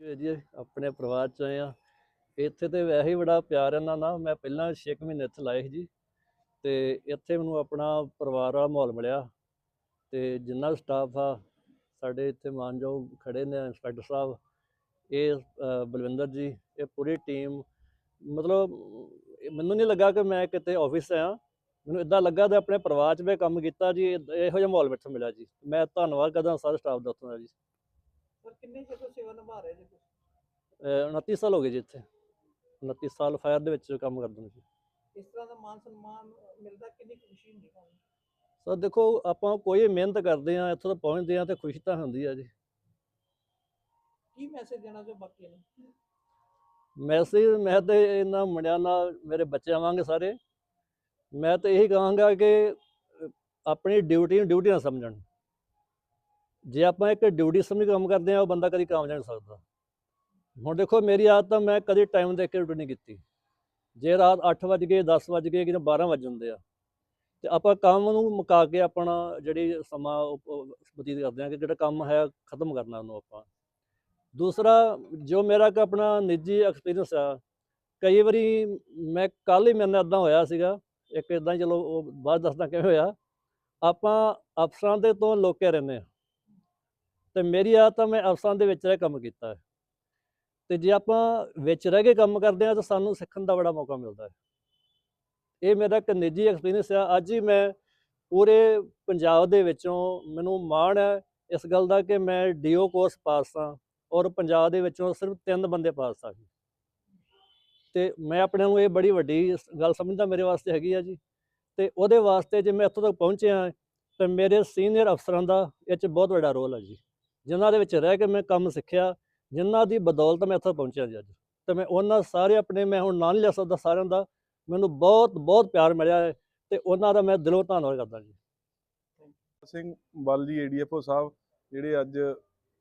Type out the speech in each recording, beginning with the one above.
ਜੀ ਜੀ ਆਪਣੇ ਪਰਿਵਾਰ ਚ ਆਏ ਆ ਇੱਥੇ ਤੇ ਵੈਸੇ ਹੀ ਬੜਾ ਪਿਆਰ ਇਹਨਾਂ ਨਾਲ। ਮੈਂ ਪਹਿਲਾਂ 6 ਮਹੀਨੇ ਇੱਥੇ ਲਾਏ ਸੀ ਜੀ। ਤੇ ਇੱਥੇ ਮੈਨੂੰ ਆਪਣਾ ਪਰਿਵਾਰ ਵਾਲਾ ਮਾਹੌਲ ਮਿਲਿਆ। ਤੇ ਜਿੰਨਾ ਸਟਾਫ ਆ, ਸਾਡੇ ਇੱਥੇ ਮਾਨਯੋਗ ਖੜੇ ਨੇ ਇੰਸਪੈਕਟਰ ਸਾਹਿਬ, ਇਹ ਬਲਵਿੰਦਰ ਜੀ, ਇਹ ਪੂਰੀ ਟੀਮ ਮਤਲਬ, ਮੈਨੂੰ ਨਹੀਂ ਲੱਗਾ ਕਿ ਮੈਂ ਕਿਤੇ ਆਫਿਸ ਆਇਆ। ਮੈਨੂੰ ਇਦਾਂ ਲੱਗਾ ਤੇ ਆਪਣੇ ਪਰਿਵਾਰ 'ਚ ਮੈਂ ਕੰਮ ਕੀਤਾ ਜੀ। ਇਹੋ ਜਿਹਾ ਮਾਹੌਲ ਵਿੱਚ ਮਿਲਿਆ ਜੀ। ਮੈਂ ਧੰਨਵਾਦ ਕਰਦਾ ਸਾਰੇ ਸਟਾਫ ਦਾ ਉੱਥੋਂ ਦਾ ਜੀ। ਕਿੰਨੇ ਚਿਰ ਤੋਂ ਸੇਵਾ ਨਿਭਾ ਰਹੇ ਜੀ ਤੁਸੀਂ? ਅਹ 29 ਸਾਲ ਹੋ ਗਏ ਜੀ ਇੱਥੇ। 29 ਸਾਲ ਫਾਇਰ ਦੇ ਵਿੱਚ ਕੰਮ ਕਰਦੇ ਨੇ ਜੀ। ਇਸ ਤਰ੍ਹਾਂ ਦਾ ਮਾਨ ਸਨਮਾਨ ਮਿਲਦਾ ਕਿੰਨੀ ਕੁ ਖੁਸ਼ੀ ਹੁੰਦੀ ਤੁਹਾਨੂੰ? ਸੋ ਦੇਖੋ ਆਪਾਂ ਕੋਈ ਮਿਹਨਤ ਕਰਦੇ ਆ ਇੱਥੋਂ ਤੱਕ ਪਹੁੰਚਦੇ ਆ ਤੇ ਖੁਸ਼ੀ ਤਾਂ ਹੁੰਦੀ ਆ ਜੀ। ਕੀ ਮੈਸੇਜ ਦੇਣਾ ਜੋ ਬਾਕੀ ਨੂੰ? ਮੈਸੇਜ ਮੈਂ ਤੇ ਇਹਨਾਂ ਮੁੰਡਿਆਂ ਨਾਲ ਮੇਰੇ ਬੱਚਿਆਂ ਵਾਂਗੇ ਸਾਰੇ। ਮੈਂ ਤਾਂ ਇਹੀ ਕਹਾਂਗਾ ਕਿ ਅਹ, ਆਪਣੀ ਡਿਊਟੀ ਨੂੰ ਡਿਊਟੀ ਨਾ ਸਮਝਣ। ਜੇ ਆਪਾਂ ਇੱਕ ਡਿਊਟੀ ਸਮਝ ਕੰਮ ਕਰਦੇ ਆ ਉਹ ਬੰਦਾ ਕਦੀ ਕਾਮਯਾਬ ਨਹੀਂ ਸਕਦਾ। ਹੁਣ ਦੇਖੋ, ਮੇਰੀ ਆਦਤ ਆ ਮੈਂ ਕਦੀ ਟਾਈਮ ਦੇਖ ਕੇ ਡਿਊਟੀ ਨਹੀਂ ਕੀਤੀ। ਜੇ ਰਾਤ 8 ਵਜ ਗਏ 10 ਵਜ ਗਏ ਕਿ 12 ਵਜ ਜਾਂਦੇ ਆ, ਤੇ ਆਪਾਂ ਕੰਮ ਨੂੰ ਮੁਕਾ ਕੇ ਆਪਣਾ ਜਿਹੜੀ ਸਮਾਂ ਉਹ- ਬਤੀਤ ਕਰਦੇ ਆ ਕਿ ਜਿਹੜਾ ਕੰਮ ਹੈ, ਖਤਮ ਕਰਨਾ ਉਹਨੂੰ ਆਪਾਂ। ਦੂਸਰਾ, ਜੋ ਮੇਰਾ ਇੱਕ ਆਪਣਾ ਨਿੱਜੀ ਐਕਸਪੀਰੀਅੰਸ ਆ, ਕਈ ਵਾਰੀ ਮੈਂ ਕੱਲ ਹੀ ਮੇਰੇ ਨਾਲ ਇਦਾਂ ਹੋਇਆ ਸੀਗਾ, ਇੱਕ ਇਦਾਂ ਚਲੋ ਉਹ ਬਾਅਦ ਦੱਸਦਾ ਕਿਵੇਂ ਹੋਇਆ। ਆਪਾਂ ਅਫਸਰਾਂ ਦੇ ਤੋਂ ਲੋਕੇ ਰਹਿੰਦੇ ਆ ਤੇ ਮੇਰੀ ਆਦਤ ਤਾਂ ਮੈਂ ਅਫਸਰਾਂ ਦੇ ਵਿੱਚ ਰਹਿ ਕੰਮ ਕੀਤਾ ਹੈ। ਤੇ ਜੇ ਆਪਾਂ ਵਿੱਚ ਰਹਿ ਕੇ ਕੰਮ ਕਰਦੇ ਆ ਤਾਂ ਸਾਨੂੰ ਸਿੱਖਣ ਦਾ ਬੜਾ ਮੌਕਾ ਮਿਲਦਾ ਹੈ। ਇਹ ਮੇਰਾ ਇੱਕ ਨਿੱਜੀ ਐਕਸਪੀਰੀਅੰਸ ਆ। ਅੱਜ ਹੀ ਮੈਂ ਪੂਰੇ ਪੰਜਾਬ ਦੇ ਵਿੱਚੋਂ ਮੈਨੂੰ ਮਾਣ ਹੈ ਇਸ ਗੱਲ ਦਾ ਕਿ ਮੈਂ ਡੀਓ ਕੋਰਸ ਪਾਸ ਹਾਂ ਔਰ ਪੰਜਾਬ ਦੇ ਵਿੱਚੋਂ ਸਿਰਫ ਤਿੰਨ ਬੰਦੇ ਪਾਸ ਆ ਜੀ ਤੇ ਮੈਂ ਆਪਣੇ ਨੂੰ ਇਹ ਬੜੀ ਵੱਡੀ ਗੱਲ ਸਮਝਦਾ ਮੇਰੇ ਵਾਸਤੇ ਹੈਗੀ ਆ ਜੀ। ਤੇ ਉਹਦੇ ਵਾਸਤੇ ਜੇ ਮੈਂ ਇੱਥੋਂ ਤੱਕ ਪਹੁੰਚਿਆ, ਤੇ ਮੇਰੇ ਸੀਨੀਅਰ ਅਫਸਰਾਂ ਦਾ ਇਹ 'ਚ ਬਹੁਤ ਵੱਡਾ ਰੋਲ ਹੈ ਜੀ। ਜਿਨ੍ਹਾਂ ਦੇ ਵਿੱਚ ਰਹਿ ਕੇ ਮੈਂ ਕੰਮ ਸਿੱਖਿਆ, ਜਿਨ੍ਹਾਂ ਦੀ ਬਦੌਲਤ ਮੈਂ ਇੱਥੇ ਪਹੁੰਚਿਆ ਜੀ ਅੱਜ। ਤੇ ਮੈਂ ਉਹਨਾਂ ਸਾਰੇ ਆਪਣੇ, ਮੈਂ ਹੁਣ ਨਾਂ ਨਹੀਂ ਲੈ ਸਕਦਾ ਸਾਰਿਆਂ ਦਾ, ਮੈਨੂੰ ਬਹੁਤ ਬਹੁਤ ਪਿਆਰ ਮਿਲਿਆ ਹੈ ਤੇ ਉਹਨਾਂ ਦਾ ਮੈਂ ਦਿਲੋਂ ਧੰਨਵਾਦ ਕਰਦਾ ਜੀ। ਸਿੰਘ ਬਾਲੀ ਏਡੀਐਫਓ ਸਾਹਿਬ, ਜਿਹੜੇ ਅੱਜ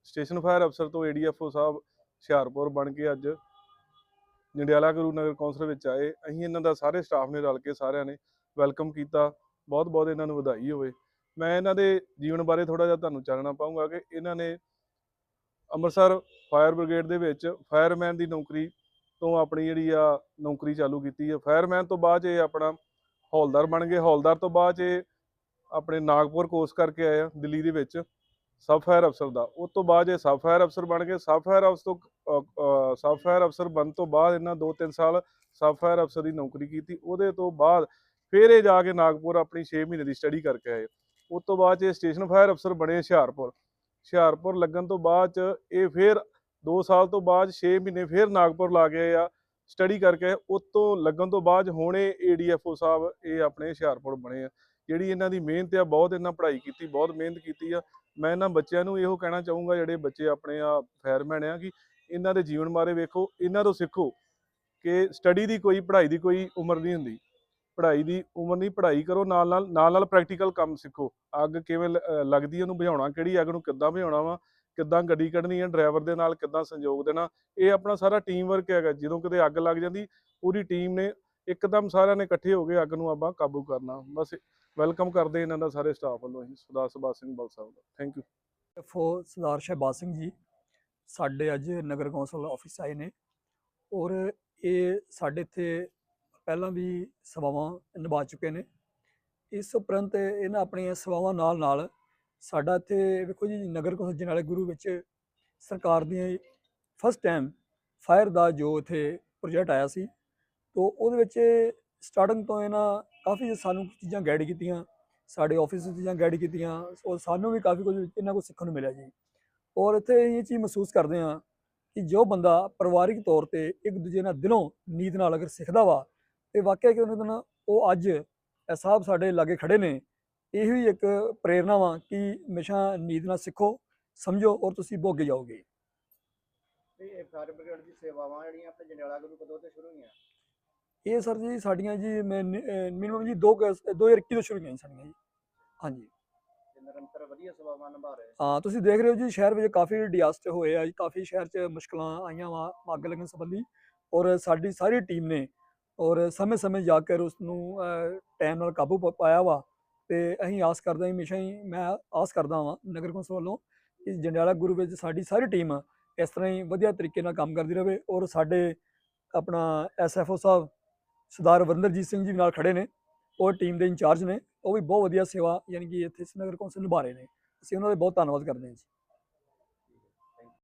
ਸਟੇਸ਼ਨ ਫਾਇਰ ਅਫਸਰ ਤੋਂ ਏਡੀਐਫਓ ਸਾਹਿਬ ਹੁਸ਼ਿਆਰਪੁਰ ਬਣ ਕੇ ਅੱਜ ਜੰਡਿਆਲਾ ਗੁਰੂ ਨਗਰ ਕੌਂਸਲ ਵਿੱਚ ਆਏ। ਅਸੀਂ ਇਹਨਾਂ ਦਾ ਸਾਰੇ ਸਟਾਫ ਨੇ ਰਲ ਕੇ ਸਾਰਿਆਂ ਨੇ ਵੈਲਕਮ ਕੀਤਾ। ਬਹੁਤ ਬਹੁਤ ਇਹਨਾਂ ਨੂੰ ਵਧਾਈ ਹੋਵੇ। ਮੈਂ ਇਹਨਾਂ ਦੇ ਜੀਵਨ ਬਾਰੇ ਥੋੜਾ ਜਿਹਾ ਤੁਹਾਨੂੰ ਚਾਨਣਾ ਪਾਉਂਗਾ ਕਿ ਇਹਨਾਂ ਨੇ ਅੰਮ੍ਰਿਤਸਰ ਫਾਇਰ ਬ੍ਰਿਗੇਡ ਦੇ ਵਿੱਚ ਫਾਇਰਮੈਨ ਦੀ ਨੌਕਰੀ ਤੋਂ ਆਪਣੀ ਜਿਹੜੀ ਆ ਨੌਕਰੀ ਚਾਲੂ ਕੀਤੀ ਹੈ ਫਾਇਰਮੈਨ ਤੋਂ ਬਾਅਦ 'ਚ ਇਹ ਆਪਣਾ ਹੌਲਦਾਰ ਬਣ ਗਏ। ਹੌਲਦਾਰ ਤੋਂ ਬਾਅਦ 'ਚ ਇਹ ਆਪਣੇ ਨਾਗਪੁਰ ਕੋਰਸ ਕਰਕੇ ਆਏ ਆ ਦਿੱਲੀ ਦੇ ਵਿੱਚ ਸਬ ਫਾਇਰ ਅਫਸਰ ਦਾ। ਉਸ ਤੋਂ ਬਾਅਦ ਇਹ ਸਬ ਫਾਇਰ ਅਫਸਰ ਬਣ ਗਏ। ਸਬ ਫਾਇਰ ਅਫਸਰ ਤੋਂ ਅ, ਸਬ ਫਾਇਰ ਅਫਸਰ ਬਣ ਤੋਂ ਬਾਅਦ ਇਹਨਾਂ 2-3 ਸਾਲ ਸਬ ਫਾਇਰ ਅਫਸਰ ਦੀ ਨੌਕਰੀ ਕੀਤੀ। ਉਹਦੇ ਤੋਂ ਬਾਅਦ ਫਿਰ ਇਹ ਜਾ ਕੇ ਨਾਗਪੁਰ ਆਪਣੀ 6 ਮਹੀਨੇ ਦੀ ਸਟੱਡੀ ਕਰਕੇ ਆਏ। ਉਸ ਤੋਂ ਬਾਅਦ 'ਚ ਇਹ ਸਟੇਸ਼ਨ ਫਾਇਰ ਅਫਸਰ ਬਣੇ ਹੁਸ਼ਿਆਰਪੁਰ। ਹੁਸ਼ਿਆਰਪੁਰ ਲੱਗਣ ਤੋਂ ਬਾਅਦ 'ਚ ਇਹ ਫਿਰ 2 ਸਾਲ ਤੋਂ ਬਾਅਦ 6 ਮਹੀਨੇ ਫਿਰ ਨਾਗਪੁਰ ਲਾ ਗਏ ਆ। ਸਟੱਡੀ ਕਰਕੇ ਉਸ ਤੋਂ ਲੱਗਣ ਤੋਂ ਬਾਅਦ ਹੁਣ ਇਹ ਏਡੀਐਫਓ ਸਾਹਿਬ ਇਹ ਆਪਣੇ ਹੁਸ਼ਿਆਰਪੁਰ ਬਣੇ ਆ। ਜਿਹੜੀ ਇਹਨਾਂ ਦੀ ਮਿਹਨਤ ਆ, ਬਹੁਤ ਇਹਨਾਂ ਪੜ੍ਹਾਈ ਕੀਤੀ, ਬਹੁਤ ਮਿਹਨਤ ਕੀਤੀ ਆ। ਮੈਂ ਇਹਨਾਂ ਬੱਚਿਆਂ ਨੂੰ ਇਹੋ ਕਹਿਣਾ ਚਾਹੂੰਗਾ, ਜਿਹੜੇ ਬੱਚੇ ਆਪਣੇ ਆ ਫਾਇਰਮੈਨ ਆ, ਕਿ ਇਹਨਾਂ ਦੇ ਜੀਵਨ ਬਾਰੇ ਵੇਖੋ, ਇਹਨਾਂ ਤੋਂ ਸਿੱਖੋ ਕਿ ਸਟੱਡੀ ਦੀ ਕੋਈ, ਪੜ੍ਹਾਈ ਦੀ ਕੋਈ ਉਮਰ ਨਹੀਂ ਹੁੰਦੀ। ਪੜ੍ਹਾਈ ਦੀ ਉਮਰ ਨਹੀਂ, ਪੜ੍ਹਾਈ ਕਰੋ, ਨਾਲ ਨਾਲ ਨਾਲ ਨਾਲ ਪ੍ਰੈਕਟੀਕਲ ਕੰਮ ਸਿੱਖੋ। ਅੱਗ ਕਿਵੇਂ ਲ- ਲੱਗਦੀ ਹੈ ਉਹਨੂੰ ਬੁਝਾਉਣਾ ਕਿਹੜੀ ਅੱਗ ਨੂੰ ਕਿੱਦਾਂ ਬੁਝਾਉਣਾ ਵਾ, ਕਿੱਦਾਂ ਗੱਡੀ ਕੱਢਣੀ ਹੈ ਡਰਾਈਵਰ ਦੇ ਨਾਲ ਕਿੱਦਾਂ ਸੰਯੋਗ ਦੇਣਾ, ਇਹ ਆਪਣਾ ਸਾਰਾ ਟੀਮ ਵਰਕ ਹੈਗਾ। ਜਦੋਂ ਕਿਤੇ ਅੱਗ ਲੱਗ ਜਾਂਦੀ, ਪੂਰੀ ਟੀਮ ਨੇ ਇੱਕਦਮ ਸਾਰਿਆਂ ਨੇ ਇਕੱਠੇ ਹੋ ਕੇ ਅੱਗ ਨੂੰ ਆਪਾਂ ਕਾਬੂ ਕਰਨਾ। ਬਸ ਵੈਲਕਮ ਕਰਦੇ ਇਹਨਾਂ ਦਾ ਸਾਰੇ ਸਟਾਫ ਵੱਲੋਂ ਅਸੀਂ, ਸਰਦਾਰ ਸੁਭਾਸ਼ ਸਿੰਘ ਬਲ ਸਾਹਿਬ ਦਾ। Thank you FO Sardar Shahbaz Singh ji, ਸਾਡੇ ਅੱਜ ਨਗਰ ਕੌਂਸਲ ਆਫਿਸ ਆਏ ਨੇ ਔਰ ਇਹ ਸਾਡੇ ਇੱਥੇ ਪਹਿਲਾਂ ਵੀ ਸੇਵਾਵਾਂ ਨਿਭਾ ਚੁੱਕੇ ਨੇ। ਇਸ ਉਪਰੰਤ ਇਹਨਾਂ ਆਪਣੀਆਂ ਸੇਵਾਵਾਂ ਨਾਲ ਨਾਲ ਸਾਡਾ ਇੱਥੇ ਵੇਖੋ ਜੀ, ਨਗਰ ਕੌਂਸਲ ਜਨਾਲੇ ਗੁਰੂ ਵਿੱਚ ਸਰਕਾਰ ਦੀ ਫਸਟ ਟਾਈਮ ਫਾਇਰ ਦਾ ਜੋ ਇੱਥੇ ਪ੍ਰੋਜੈਕਟ ਆਇਆ ਸੀ, ਤੋਂ ਉਹਦੇ ਵਿੱਚ ਸਟਾਰਟਿੰਗ ਤੋਂ ਇਹਨਾਂ ਕਾਫੀ ਸਾਨੂੰ ਚੀਜ਼ਾਂ ਗਾਈਡ ਕੀਤੀਆਂ, ਸਾਡੇ ਆਫਿਸ ਦੀ ਚੀਜ਼ਾਂ ਗਾਈਡ ਕੀਤੀਆਂ, ਔਰ ਸਾਨੂੰ ਵੀ ਕਾਫੀ ਕੁਝ ਇਹਨਾਂ ਕੋਲ ਸਿੱਖਣ ਨੂੰ ਮਿਲਿਆ ਜੀ। ਔਰ ਇੱਥੇ ਇਹ ਚੀਜ਼ ਮਹਿਸੂਸ ਕਰਦੇ ਹਾਂ ਕਿ ਜੋ ਬੰਦਾ ਪਰਿਵਾਰਿਕ ਤੌਰ ਤੇ ਇੱਕ ਦੂਜੇ ਨਾਲ ਦਿਲੋਂ ਨੀਤ ਨਾਲ ਅਗਰ ਸਿੱਖਦਾ ਵਾ ਤੇ ਵਾਕਿਆ ਕਿ ਉਹਨਾਂ ਦਾ ਉਹ ਅੱਜ ਇਹ ਸਾਹਿਬ ਸਾਡੇ ਲਾਗੇ ਖੜੇ ਨੇ ਇਹੋ ਹੀ ਇੱਕ ਪ੍ਰੇਰਨਾ ਵਾ ਕਿ ਹਮੇਸ਼ਾ ਨੀਤ ਨਾਲ ਸਿੱਖੋ ਸਮਝੋ ਔਰ ਤੁਸੀਂ ਭੋਗੇ ਜਾਓਗੇ। ਇਹ ਫਾਇਰ ਬ੍ਰਿਗੇਡ ਦੀ ਸੇਵਾਵਾਂ ਜਿਹੜੀਆਂ ਆਪਣੇ ਜੰਡਿਆਲਾ ਗੁਰੂ ਕਦੋਂ ਤੋਂ ਸ਼ੁਰੂ ਹੋਈਆਂ? ਇਹ ਸਰ ਜੀ ਸਾਡੀਆਂ ਜੀ ਮਿਨੀਮਮ ਜੀ 2 2021 ਤੋਂ ਸ਼ੁਰੂ ਹੋਈਆਂ ਜੀ ਸਾਡੀਆਂ ਜੀ। ਹਾਂਜੀ। ਨਿਰੰਤਰ ਵਧੀਆ ਸੇਵਾਵਾਂ ਨਿਭਾ ਰਹੇ ਹਾਂ। ਤੁਸੀਂ ਦੇਖ ਰਹੇ ਹੋ ਜੀ ਸ਼ਹਿਰ ਵਿੱਚ ਕਾਫੀ ਡਿਜ਼ਾਸਟਰ ਹੋਏ ਆ ਜੀ ਕਾਫੀ ਸ਼ਹਿਰ 'ਚ ਮੁਸ਼ਕਲਾਂ ਆਈਆਂ ਵਾ ਅੱਗ ਲੱਗਣ ਸੰਬੰਧੀ ਔਰ ਸਾਡੀ ਸਾਰੀ ਟੀਮ ਨੇ ਔਰ ਸਮੇਂ-ਸਮੇਂ ਜਾ ਕੇ ਉਸ ਨੂੰ ਟਾਈਮ ਨਾਲ ਕਾਬੂ ਪਾ- ਪਾਇਆ ਵਾ। ਤੇ ਅਸੀਂ ਆਸ ਕਰਦੇ ਹਾਂ, ਹਮੇਸ਼ਾ ਹੀ ਮੈਂ ਆਸ ਕਰਦਾ ਵਾਂ ਨਗਰ ਕੌਂਸਲ ਵੱਲੋਂ ਕਿ ਜੰਡਿਆਲਾ ਗੁਰੂ ਵਿੱਚ ਸਾਡੀ ਸਾਰੀ ਟੀਮ ਇਸ ਤਰ੍ਹਾਂ ਹੀ ਵਧੀਆ ਤਰੀਕੇ ਨਾਲ ਕੰਮ ਕਰਦੀ ਰਹੇ ਔਰ ਸਾਡੇ ਆਪਣਾ ਐਸਐਫਓ ਸਾਹਿਬ ਸਰਦਾਰ ਵਰਿੰਦਰਜੀਤ ਸਿੰਘ ਜੀ ਨਾਲ ਖੜੇ ਨੇ, ਉਹ ਟੀਮ ਦੇ ਇੰਚਾਰਜ ਨੇ, ਉਹ ਵੀ ਬਹੁਤ ਵਧੀਆ ਸੇਵਾ ਯਾਨੀ ਕਿ ਇੱਥੇ ਨਗਰ ਕੌਂਸਲ ਨਿਭਾ ਰਹੇ ਨੇ। ਅਸੀਂ ਉਹਨਾਂ ਦਾ ਬਹੁਤ ਧੰਨਵਾਦ ਕਰਦੇ ਹਾਂ ਜੀ।